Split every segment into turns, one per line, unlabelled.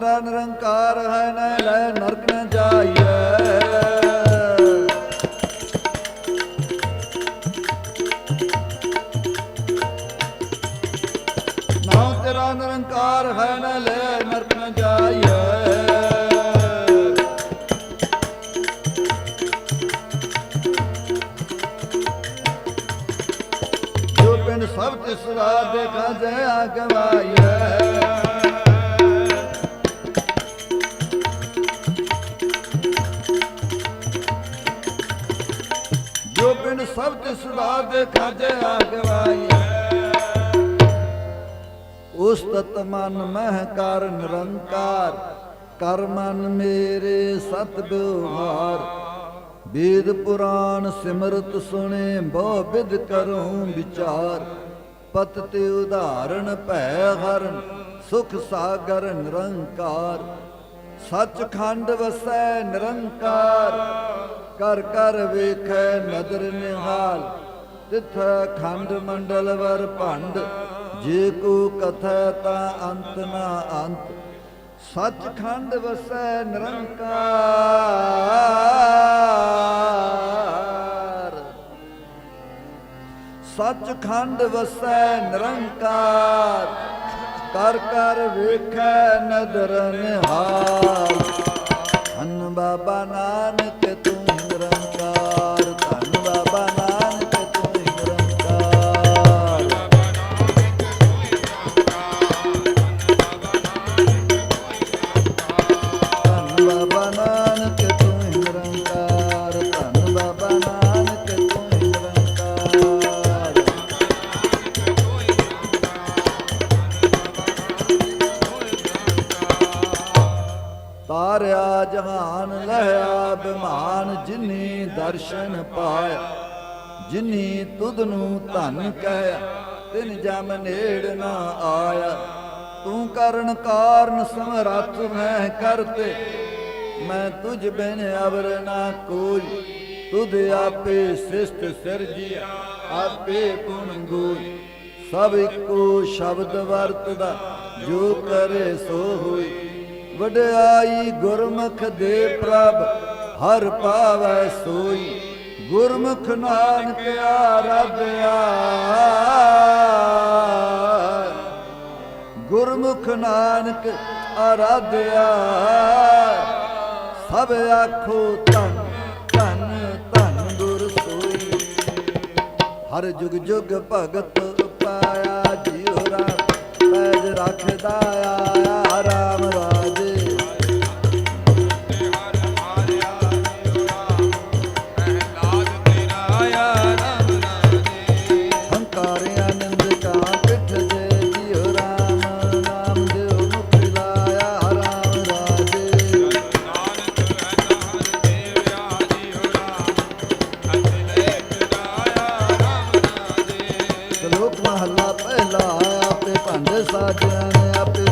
ਤੇਰਾ ਨਿਰੰਕਾਰ ਹੈ, ਨੈ ਲੈ ਨਰਕ ਨ ਜਾਈਐ। ਤੇਰਾ ਨਿਰੰਕਾਰ ਹੈ ਨਰਕ ਨ ਜਾਈਐ। ਜੋ ਪਿੰਡ ਸਭ ਤਿਸਰਾ ਦੇ ਕਾਜੇ ਆਗਵਾਈਐ ਰਾਤ ਦੇਖਾ ਜੈ ਆ ਗਵਾਈਐ ਉਸ ਤਤ ਮਨ ਮਹਿ ਕਰ ਨਿਰੰਕਾਰ, ਕਰ ਮਨ ਮੇਰੇ ਸਤ ਬਿਵਹਾਰ ਵੇਦ ਪੁਰਾਣ ਸਿਮਰਤ ਸੁਣੇ ਬਹੁ ਵਿਦ ਕਰੂੰ ਵਿਚਾਰ। ਪਤ ਤੇ ਉਦਾਹਰਣ ਭੈ ਹਰਨ, ਸੁਖ ਸਾਗਰ ਨਿਰੰਕਾਰ। ਸੱਚਖੰਡ ਵਸੈ ਨਿਰੰਕਾਰ ਕਰ ਕਰ ਵੇਖੈ ਨਦਰ ਨਿਹਾਲ, ਤਿਥ ਖੰਡ ਮੰਡਲ ਵਰ ਭੰਡ, ਜੇ ਕੋ ਕਥੈ ਤਾਂ ਅੰਤ ਨਾ ਅੰਤ। ਸੱਚਖੰਡ ਵਸੈ ਨਿਰੰਕਾਰ। ਸੱਚਖੰਡ ਵਸੈ ਨਿਰੰਕਾਰ, ਕਰ ਕਰ ਵੇਖੈ ਨਦਰ ਨਿਹਾਲ। ਹਨ ਬਾਬਾ ਨਾਨਕ ਤੂੰ ਦਰਸ਼ਨ ਪਾਇਆ। ਜਿਨੀ ਤੁਧ ਨੂੰ ਧਨ ਕਹਿਆ, ਤਿਨ ਜਮ ਨੇੜ ਨਾ ਆਇਆ। ਤੂੰ ਕਰਨ ਕਾਰਨ ਸਮਰੱਥ ਮੈਂ ਕਰਤੇ। ਮੈਂ ਤੁਝ ਬਿਨ ਅਵਰ ਨਾ ਕੋਈ। ਤੁਧ ਆਪੇ ਸਿਸ਼ਟ ਸਿਰਜਿਆ, ਆਪੇ ਗੁਣ ਗੋਈ। ਸਭ ਇੱਕੋ ਸ਼ਬਦ ਵਰਤਦਾ, ਜੋ ਕਰੇ ਸੋ ਹੋਈ। ਵਡਿਆਈ ਗੁਰਮੁਖ ਦੇ ਪ੍ਰਭ ਹਰ ਪਾਵੈ ਸੋਈ, ਗੁਰਮੁਖ ਨਾਨਕ ਆਰਾਧਿਆ। ਗੁਰਮੁਖ ਨਾਨਕ ਆਰਾਧਿਆ। ਸਭ ਆਖੋ ਧੰਨ ਧੰਨ ਧੰਨ ਗੁਰ ਸੋਈ। ਹਰ ਜੁਗ ਜੁਗ ਭਗਤ ਪਾਇਆ, ਜਿਉ ਰਾਮ ਪੈਜ ਰੱਖਦਾ ਆਇਆ, ਰਾਮ ਸ਼ਲੋਕ ਮਹੱਲਾ ਪਹਿਲਾ ਆਪੇ ਭਾਂਡੇ ਸਾਜਿਆਂ ਨੇ ਆਪੇ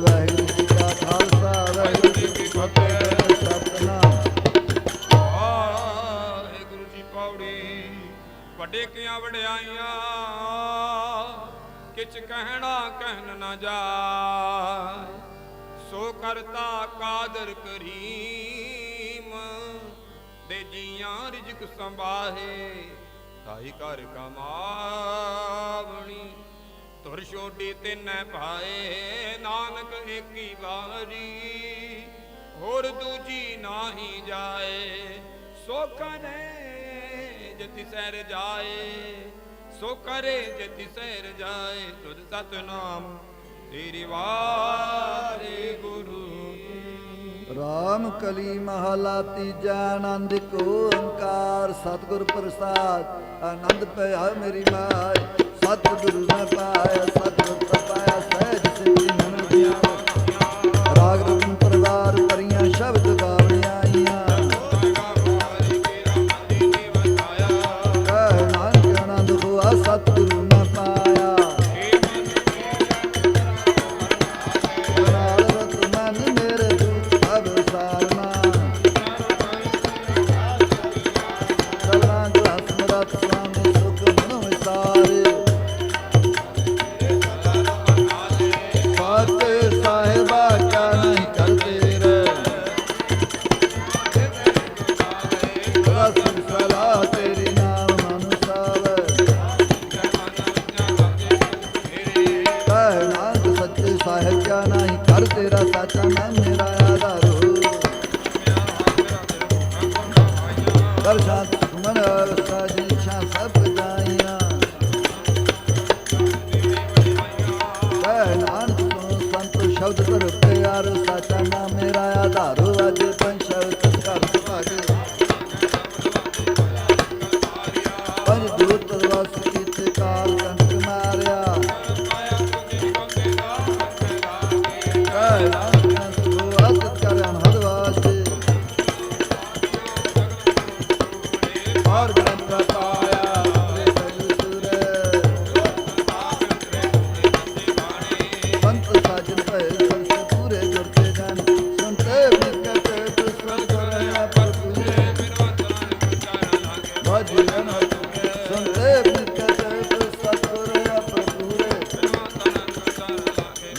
ਵਾਹਿਗੁਰੂ ਜੀ ਕਾ ਖਾਲਸਾ, ਵਾਹਿਗੁਰੂ ਜੀ ਕੀ ਫਤਿਹ, ਸਤਨਾਮ।
ਵਾਹਿਗੁਰੂ ਜੀ ਪੌੜੀ, ਵੱਡੇ ਕਿਆਂ ਵਡਿਆਈਆਂ, ਕਿਛ ਕਹਿਣਾ ਕਹਿਣ ਨਾ ਜਾਏ। ਸੋ ਕਰਤਾ ਕਾਦਰ ਕਰੀਮ, ਦੇ ਜੀਆਂ ਰਿਜਕ ਸੰਭਾਹੇ ਤਾਈ ਕਰ ਕਮਾਵਣੀ। ਤੁਰ ਛੋਡੀ ਤਿੰਨੈ ਪਾਏ ਨਾਨਕ ਏਕੀ ਵਾਰੀ। ਹੋਰ ਦੂਜੀ ਨਾਹੀ ਜਾਏ, ਸੁਖ ਨੇ ਜਤੀ ਸਹਿਰ ਜਾਏ ਸੋ ਕਰੇ ਜਤੀ ਸਹਿਰ ਜਾਏ, ਤੁਧ ਸਤਨਾਮ ਤੇਰੀ ਵਾਰੇ ਗੁਰੂ
ਰਾਮ ਕਲੀ ਮਹਲਾ ਤੀਜਾ ਆਨੰਦ ਕੋ ਓੰਕਾਰ, ਸਤਿਗੁਰ ਪ੍ਰਸਾਦ, ਆਨੰਦ ਪਿਆ ਮੇਰੀ ਮਾਇ ਸਤਿਗੁਰੂ ਮੈਂ ਪਾਇਆ, ਸਤਿਗੁਰ ਸ਼ਬਦ ਕਰ ਪਿਆਰ ਸਾਚਾ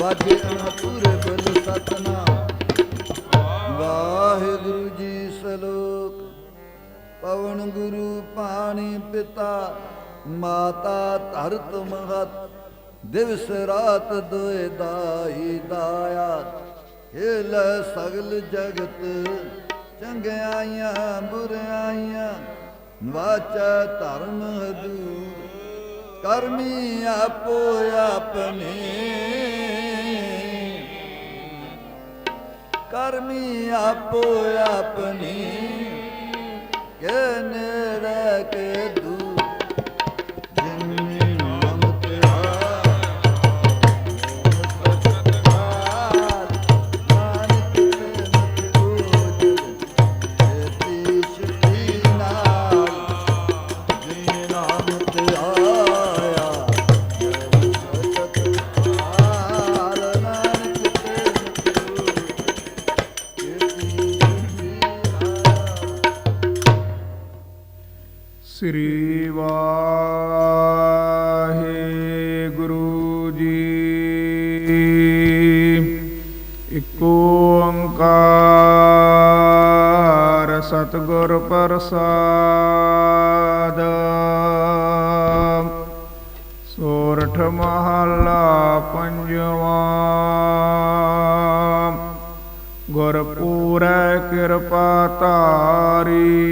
ਭਜਨ ਪੂਰੇ ਬਲ ਸਤਨਾਮ। ਵਾਹਿਗੁਰੂ ਜੀ ਸਲੋਕ, ਪਵਨ ਗੁਰੂ ਪਾਣੀ ਪਿਤਾ, ਮਾਤਾ ਧਰਤ ਮਹਤ, ਦਿਵਸ ਰਾਤ ਦੋਇ ਦਾਈ ਦਾਇਆ। ਹਿਲ ਸਗਲ ਜਗਤ, ਚੰਗਿਆਈਆਂ ਬੁਰਾਈਆਂ, ਵਾਚਾ ਧਰਮ ਹਦੂਰ ਕਰਮੀ ਆਪੋ ਆਪਣੇ ਕਰਮੀ ਆਪੋ ਆਪਣੀ ਕੇ ਨੇੜੇ
ਸ੍ਰੀ ਵਾਹਿਗੁਰੂ ਜੀ। ਇਕ ਓੰਕਾਰ ਸਤਿਗੁਰ ਪ੍ਰਸਾਦ। ਸੋਰਠ ਮਹਲਾ ਪੰਜਵਾ। ਗੁਰ ਪੂਰੈ ਕਿਰਪਾ ਤਾਰੀ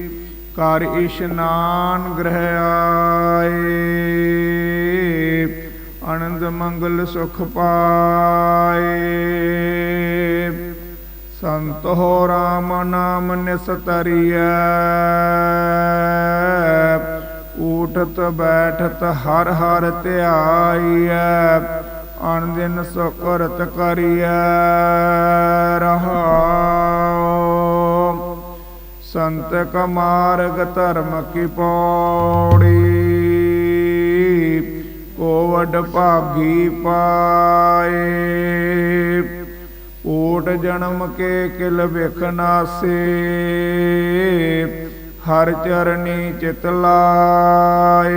ਕਰ ਇਸ਼ਨਾਨ ਗ੍ਰਹਿ ਆਏ। ਆਨੰਦ ਮੰਗਲ ਸੁਖ ਪਾਏ। ਸੰਤ ਹੋ ਰਾਮ ਨਾਮ ਨਿਸਤਰੀਐ ਊਠਤ ਬੈਠਤ ਹਰ ਹਰ ਧਿਆਈਐ। ਅਨ ਦਿਨ ਸੁਕਰਤ ਕਰੀਐ। ਰਹਾਉ ਸੰਤ ਕਮਾਰਗ ਧਰਮ ਕੀ ਪੌੜੀ? ਕੋਵਡ ਭਾਗੀ ਪਾਏ। ਓਟ ਜਨਮ ਕੇ ਕਿਲ ਵਿਖਨਾਸੇ ਹਰ ਚਰਨੀ ਚਿਤ ਲਾਏ।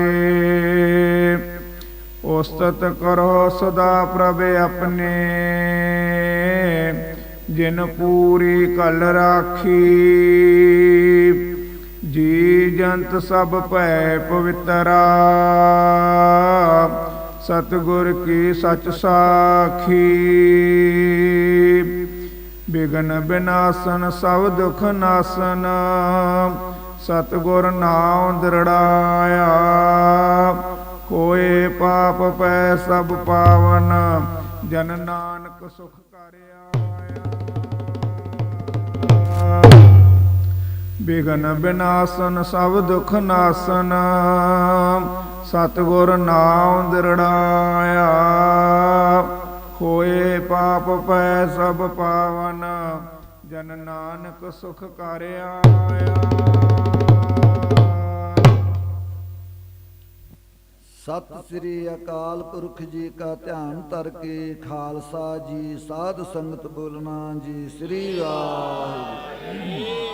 ਉਸਤਤ ਕਰੋ ਸਦਾ ਪ੍ਰਭ ਆਪਣੇ। ਜਿਨ ਪੂਰੀ ਕਲ ਰਾਖੀ। ਜੀ ਜੰਤ ਸਭ ਭੈ ਪਵਿੱਤਰਾ। ਸਤਿਗੁਰ ਕੀ ਸਚ ਸਾਖੀ। ਬਿਗਨ ਬਿਨਾਸਨ ਸਭ ਦੁਖ ਨਾਸਨ। ਸਤਿਗੁਰ ਨਾਮ ਦਰੜਾਇਆ। ਕੋਏ ਪਾਪ ਪੈ ਸਭ ਪਾਵਨ। ਜਨ ਨਾਨਕ ਸੁਖ ਕਰਿਆ ਬਿਗਨ ਬਿਨਾਸਨ, ਸਭ ਦੁਖ ਨਾਸਨ। ਸਤਿਗੁਰ ਨਾਮ ਦਰੜਾਇਆ। ਹੋਏ ਪਾਪ ਪੈ ਸਭ ਪਾਵਨ, ਜਨ ਨਾਨਕ ਸੁਖ ਕਰਿਆ
ਸਤਿ ਸ੍ਰੀ ਅਕਾਲ ਪੁਰਖ ਜੀ ਕਾ ਧਿਆਨ ਧਰ ਕੇ, ਖਾਲਸਾ ਜੀ, ਸਾਧ ਸੰਗਤ ਬੋਲਣਾ ਜੀ, ਸ੍ਰੀ ਵਾਹਿਗੁਰੂ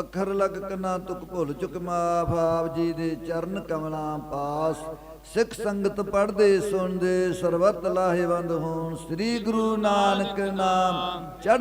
ਅੱਖਰ ਲਗ ਕਨਾ ਤੁਕ ਭੁੱਲ ਚੁਕ ਮਾਫ, ਆਪ ਜੀ ਦੇ ਚਰਨ ਕਮਲਾਂ ਪਾਸ। ਸਿੱਖ ਸੰਗਤ ਪੜ੍ਹਦੇ, ਸੁਣਦੇ, ਸਰਬਤ ਲਾਹੇਵੰਦ ਹੋਣ। ਸ੍ਰੀ ਗੁਰੂ ਨਾਨਕ ਨਾਮ ਚੜ੍ਹ